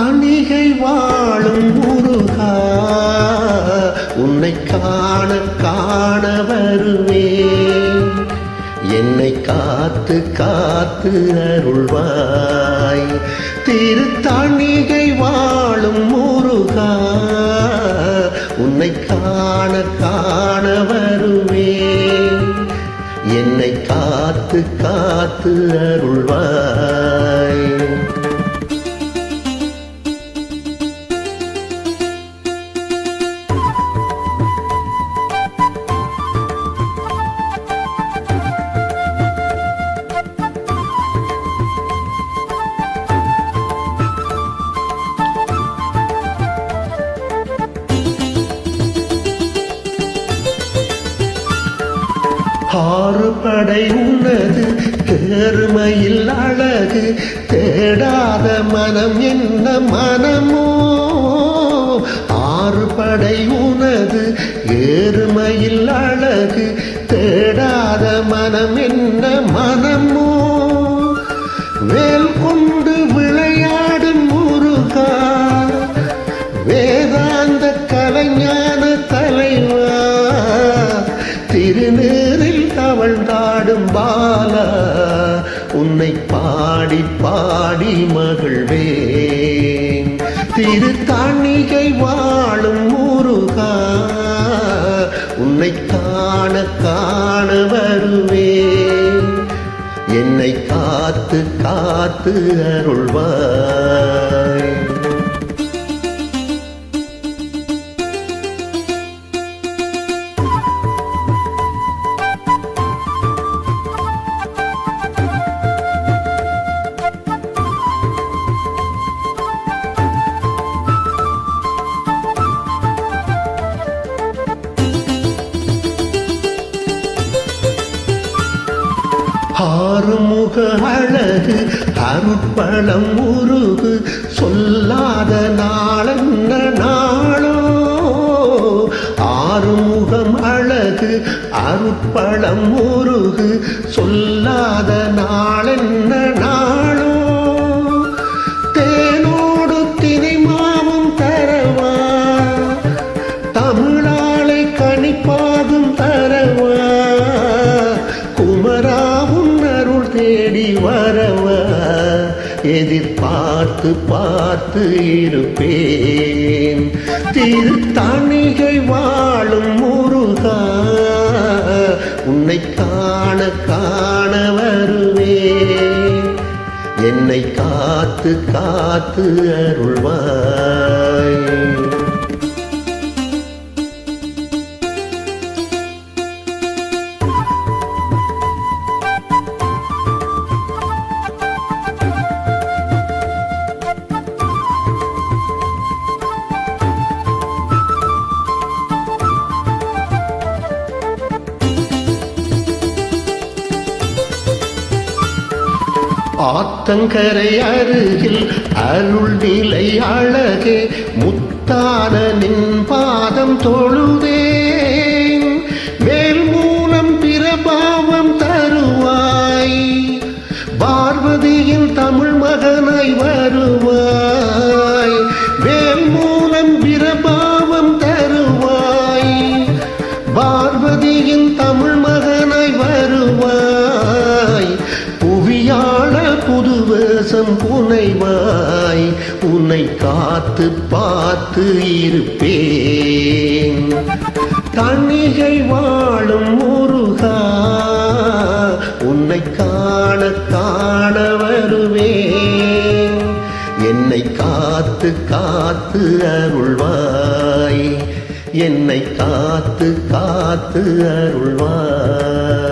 காணிகை வாழும் முருகா உன்னை காண காண வருவே என்னை காத்து காத்து அருள்வாய். திருத்தணிகை வாழும் முருகா உன்னை காண காண வருவே என்னை காத்து காத்து அருள்வாய். ஆறு படை உனது பெருமையில் அழகு தேடாத மனம் என்ன மனமோ? ஆறு படை உனது ஏறுமையில் அழகு தேடாத மனம் என்ன மனமோ? வேல் கொண்டு விளையாடும் முருகா வேதாந்த கலைஞர் பாலா உன்னை பாடி பாடி மகிழ்வேன். திருத்தாணிகை வாழும் முருகா உன்னை காண காண வருவேன். என்னை காத்து காத்து அருள்வாய். முக அழகு அருட்பழம் உருகு சொல்லாத நாளென்ன நாளோ. ஆறுமுகம் அழகு அருட்பழம் உருகு சொல்லாத நாளென்ன நாள் எதிர்பார்த்து பார்த்து இருப்பேன். திருத்தணிகை வாழும் முருகா உன்னை காண காண வருவேன். என்னை காத்து காத்து அருள்வாய். ஆத்தங்கரை அருகில் அருள் நிலை அழகே முத்தான நின் பாதம் தொழுதேன். மேல் மூலம் பிரபாவம் தருவாய். பார்வதியின் தமிழ் மகனாய் வருவாய். மேல் மூலம் பிரபாவம் தருவாய். பார்வதியின் தமிழ் வேஷம் புனைவாய் உன்னை காத்து பார்த்து இருப்பேன். தணிகை வாழும் முருகா உன்னை காண காண வருவேன். என்னை காத்து காத்து அருள்வாய் என்னை காத்து காத்து அருள்வாய்.